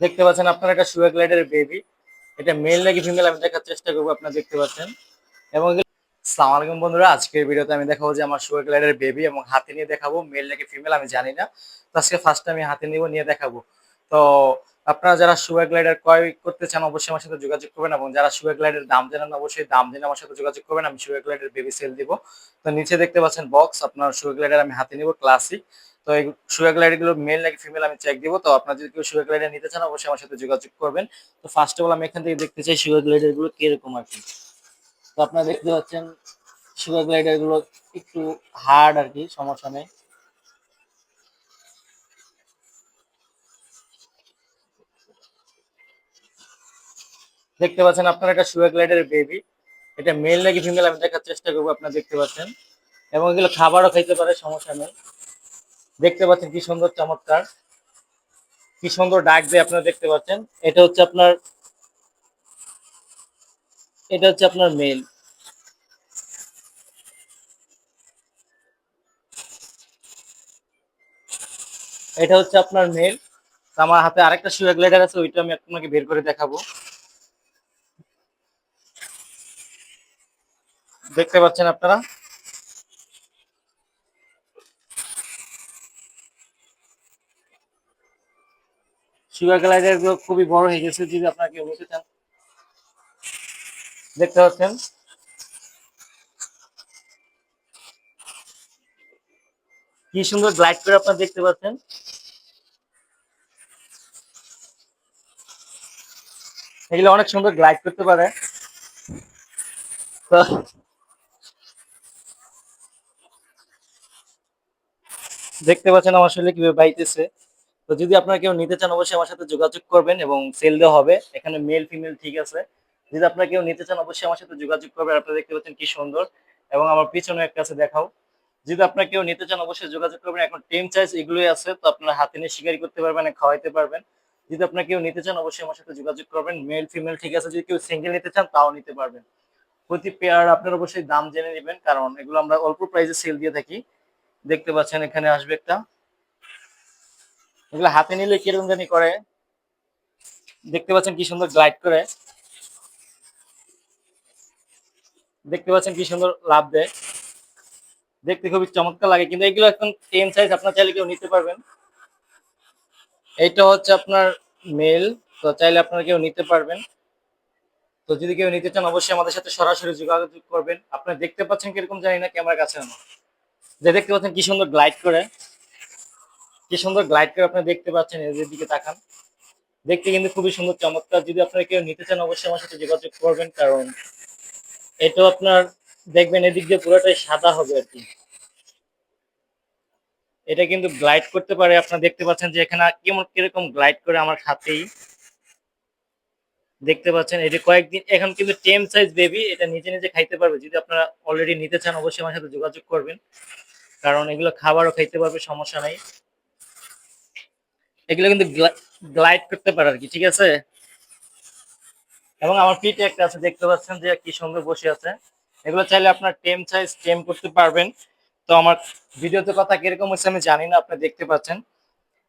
দেখতে পাচ্ছেন আপনার একটা সুগার গ্লাইডের বেবি এটা মেল নাকি ফিমেল আমি দেখার চেষ্টা করব, আপনারা দেখতে পাচ্ছেন। এবং সালাম আলাইকুম বন্ধুরা, আজকের ভিডিওতে আমি দেখাবো যে আমার সুগার গ্লাইডের বেবি এবং হাতে নিয়ে দেখাবো মেল নাকি ফিমেল আমি জানি না। তো আজকে ফার্স্ট আমি হাতে নিব, নিয়ে দেখাবো। তো আপনারা যারা সুগার গ্লাইডার ক্রয় করতে চান, অবশ্যই আমার সাথে যোগাযোগ করবেন এবং যারা সুগার গ্লাইডের দাম জানেন, অবশ্যই দাম জেনে আমার সাথে যোগাযোগ করবেন, আমি সুগার গ্লাইডের বেবি সেল দিব। তো নিচে দেখতে পাচ্ছেন বক্স আপনার সুগার গ্লাইডার আমি হাতে নিব ক্লাসিক তো এই সুগার গ্লাইডারগুলো মেল নাকি ফিমেল আমি চেক দিব। তো আপনারা যদি কেউ সুগার গ্লাইডার নিতে চান, অবশ্যই আমার সাথে যোগাযোগ করবেন। তো ফার্স্ট অফ অল আমি এখান থেকে দেখতে চাই সুগার গ্লাইডারগুলো কীরকম আর কি। তো আপনারা দেখতে পাচ্ছেন সুগার গ্লাইডারগুলো একটু হার্ড আর কি, সমস্যা নেই। দেখতে পাচ্ছেন আপনার একটা সুগার গ্লাইডারের বেবি এটা মেল নাকি ফিমেল আমি দেখার চেষ্টা করব, আপনারা দেখতে পাচ্ছেন। এবং এগুলো খাবারও খাইতে পারে, সমস্যা নেই। দেখতে পাচ্ছেন কি সুন্দর, চমৎকার। কি সুন্দর ডাক দিয়ে আপনারা দেখতে পাচ্ছেন। এটা হচ্ছে আপনার, এটা হচ্ছে আপনার মেল এটা হচ্ছে আপনার মেল আমার হাতে আরেকটা সুগার গ্লাইডার আছে, ওইটা আমি আপনাকে বের করে দেখাবো। দেখতে পাচ্ছেন আপনারা? সুগার গ্লাইডারগুলো খুবই বড় হয়ে গেছে, যদি আপনারা কেউ নিতে চান। দেখতে পাচ্ছেন? কি সুন্দর গ্লাইড করে আপনারা দেখতে পাচ্ছেন। এগুলো অনেক সুন্দর গ্লাইড করতে পারে। দেখতে পাচ্ছেন আমার শরীরে কীভাবে বাইতেছে। তো যদি আপনারা কেউ নিতে চান, অবশ্যই আমার সাথে যোগাযোগ করবেন এবং সেল দেওয়া হবে। এখানে মেল ফিমেল ঠিক আছে। যদি আপনারা কেউ নিতে চান, অবশ্যই আমার সাথে যোগাযোগ করবেন। আপনারা দেখতে পাচ্ছেন কি সুন্দর এবং আমার পিছনে একটা আছে, দেখাও। যদি আপনারা কেউ নিতে চান, অবশ্যই যোগাযোগ করবেন। এখন টেম চাইজ এগুলোই আছে, তো আপনারা হাতে নিয়ে শিকারি করতে পারবেন, খাওয়াইতে পারবেন। যদি আপনারা কেউ নিতে চান, অবশ্যই আমার সাথে যোগাযোগ করবেন। মেল ফিমেল ঠিক আছে। যদি কেউ সিঙ্গেল নিতে চান, তাও নিতে পারবেন। প্রতি পেয়ার আপনার অবশ্যই দাম জেনে নেবেন, কারণ এগুলো আমরা অল্প প্রাইসে সেল দিয়ে থাকি। দেখতে পাচ্ছেন, এখানে আসবে একটা। এগুলো হাতে নিলে কীরকম জানি করে। দেখতে পাচ্ছেন কি সুন্দর গ্লাইড করে। দেখতে পাচ্ছেন কি সুন্দর লাভ দেয়। দেখতে খুবই চমৎকার লাগে। কিন্তু এগুলো এখন টেন সাইজ আপনার চাইলে কেউ নিতে পারবেন। এইটা হচ্ছে আপনার মেল তো চাইলে আপনারা কেউ নিতে পারবেন। তো যদি কেউ নিতে চান, অবশ্যই আমাদের সাথে সরাসরি যোগাযোগ করবেন। আপনারা দেখতে পাচ্ছেন কীরকম জানি না, ক্যামেরার কাছে আমার যে দেখতে পাচ্ছেন কি সুন্দর গ্লাইড করে। কি সুন্দর গ্লাইড করে আপনি দেখতে পাচ্ছেন এদের দিকে তাকান। দেখতে কিন্তু খুবই সুন্দর, চমৎকার। যদি আপনারা কেউ নিতে চান, অবশ্যই আমার সাথে যোগাযোগ করবেন, কারণ এটাও আপনার দেখবেন এদিক দিয়ে পুরোটাই সাদা হবে আর কি। এটা কিন্তু গ্লাইড করতে পারে। আপনারা দেখতে পাচ্ছেন যে এখানে কেমন কীরকম গ্লাইড করে আমার হাতেই। দেখতে পাচ্ছেন এটা কয়েকদিন, এখন কিন্তু টেম সাইজ বেবি এটা নিজে নিজে খাইতে পারবে। যদি আপনারা অলরেডি নিতে চান, অবশ্যই আমার সাথে যোগাযোগ করবেন। কারণ এগুলো খাবারও খাইতে পারবে, সমস্যা নাই। এগুলো কিন্তু গ্লাইড করতে পারে আর কি, ঠিক আছে? এবং আমার পিঠে একটা আছে, দেখতে পাচ্ছেন যে কি সুন্দর বসে আছে। এগুলো চাইলে আপনার টেম সাইজ টেম করতে পারবেন। তো আমার ভিডিওতে কথা কীরকম হচ্ছে আমি জানি না, আপনি দেখতে পাচ্ছেন।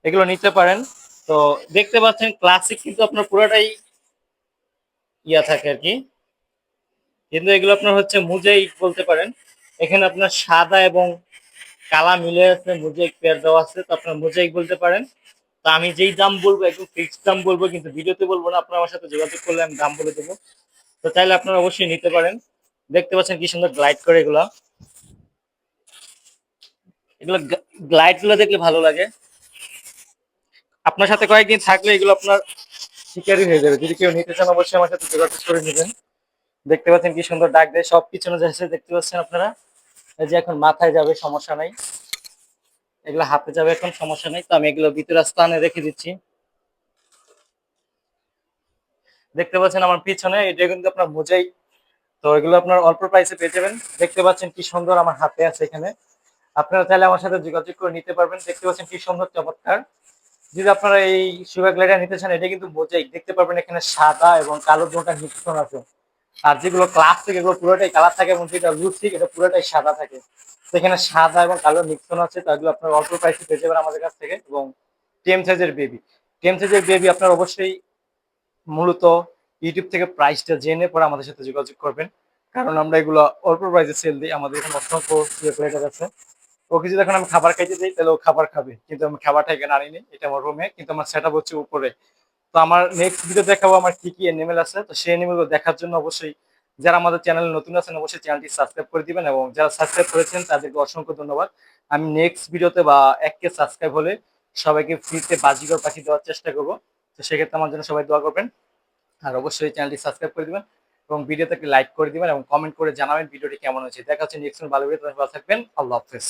এগুলো নিতে পারেন। তো দেখতে পাচ্ছেন ক্লাসিক কিন্তু আপনার পুরোটাই ইয়া থাকে আর কি। কিন্তু এগুলো আপনার হচ্ছে মুজাইক বলতে পারেন। এখানে আপনার সাদা এবং কালা মিলে আছে মুজাইক পেয়ার দেওয়া আছে। তো আপনার মুজাইক বলতে পারেন। তো আমি যেই দাম বলব, একদম ফিক্সড দাম বলব, কিন্তু ভিডিওতে বলব না, আপনার আমার সাথে যোগাযোগ করলে আমি দাম বলে দেবো। তো চাইলে আপনারা অবশ্যই নিতে পারেন। দেখতে পাচ্ছেন কি সুন্দর গ্লাইড করে এগুলো। এগুলো গ্লাইডগুলো দেখলে ভালো লাগে। আপনার সাথে কয়েকদিন থাকলে এগুলো আপনার শিকারই হয়ে যাবে। যদি কেউ নিতে চান, অবশ্যই আমার সাথে যোগাযোগ করে নেবেন। দেখতে পাচ্ছেন কি সুন্দর ডাক দেয় সব পিছনে যাচ্ছে, দেখতে পাচ্ছেন আপনারা? যে এখন মাথায় যাবে, সমস্যা নাই। এগুলো হাতে যাবে এখন, সমস্যা নেই। তো আমি এগুলো ভিতরে স্থানে রেখে দিচ্ছি। দেখতে পাচ্ছেন আমার পিছনে, এটা কিন্তু আপনার মোজাই তো এগুলো আপনার অল্প প্রাইসে পেয়ে যাবেন। দেখতে পাচ্ছেন কি সুন্দর আমার হাতে আছে এখানে। আপনারা চাইলে আমার সাথে যোগাযোগ করে নিতে পারবেন। দেখতে পাচ্ছেন কি সুন্দর, চমৎকার। যদি আপনারা এই সুগার নিতে চান, এটা কিন্তু মোজাইক। দেখতে পারবেন এখানে সাদা এবং কালো দুটা মিশ্রণ আছে। আর যেগুলো ক্লাস থেকে, এগুলো পুরোটাই কালার থাকে এবং যেটা লুসিক এটা পুরোটাই সাদা থাকে। সেখানে সাদা এবং কালো মিশ্রণ আছে, তো এগুলো আপনার অল্প প্রাইসে পেয়ে যাবেন আমাদের কাছ থেকে এবং টেম সাইজের বেবি টেমসে যে বেবি আপনার অবশ্যই মূলত ইউটিউব থেকে প্রাইসটা জেনে পরে আমাদের সাথে যোগাযোগ করবেন। কারণ আমরা এগুলো অল্প প্রাইসে সেল দিই, আমাদের এখানে অসংখ্য প্লেটার আছে। ওকে যদি এখন আমি খাবার খাইতে দিই তাহলে ও খাবার খাবে। কিন্তু আমি খাবারটা এখানে আনিনি, এটা আমার রুমে কিন্তু আমার সেট হচ্ছে উপরে। তো আমার নেক্সট ভিডিও দেখাবো আমার কি কি এনিমেল আছে। তো সেই এনিমেলগুলো দেখার জন্য অবশ্যই যারা আমাদের চ্যানেলে নতুন আছেন, অবশ্যই চ্যানেলটি সাবস্ক্রাইব করে দিবেন এবং যারা সাবস্ক্রাইব করেছেন, তাদেরকে অসংখ্য ধন্যবাদ। আমি নেক্সট ভিডিওতে বা এক কে সাবস্ক্রাইব হলে সবাইকে ফ্রিতে বাজিকর পাখি দেওয়ার চেষ্টা করব। তো সেক্ষেত্রে আমার জন্য সবাই দোয়া করবেন। আর অবশ্যই চ্যানেলটি সাবস্ক্রাইব করে দিবেন এবং ভিডিওতে লাইক করে দিবেন এবং কমেন্ট করে জানাবেন ভিডিওটি কেমন হয়েছে। দেখা হচ্ছে নেক্সট ভালো ভিডিও ভালো থাকবেন। আল্লাহ হাফেজ।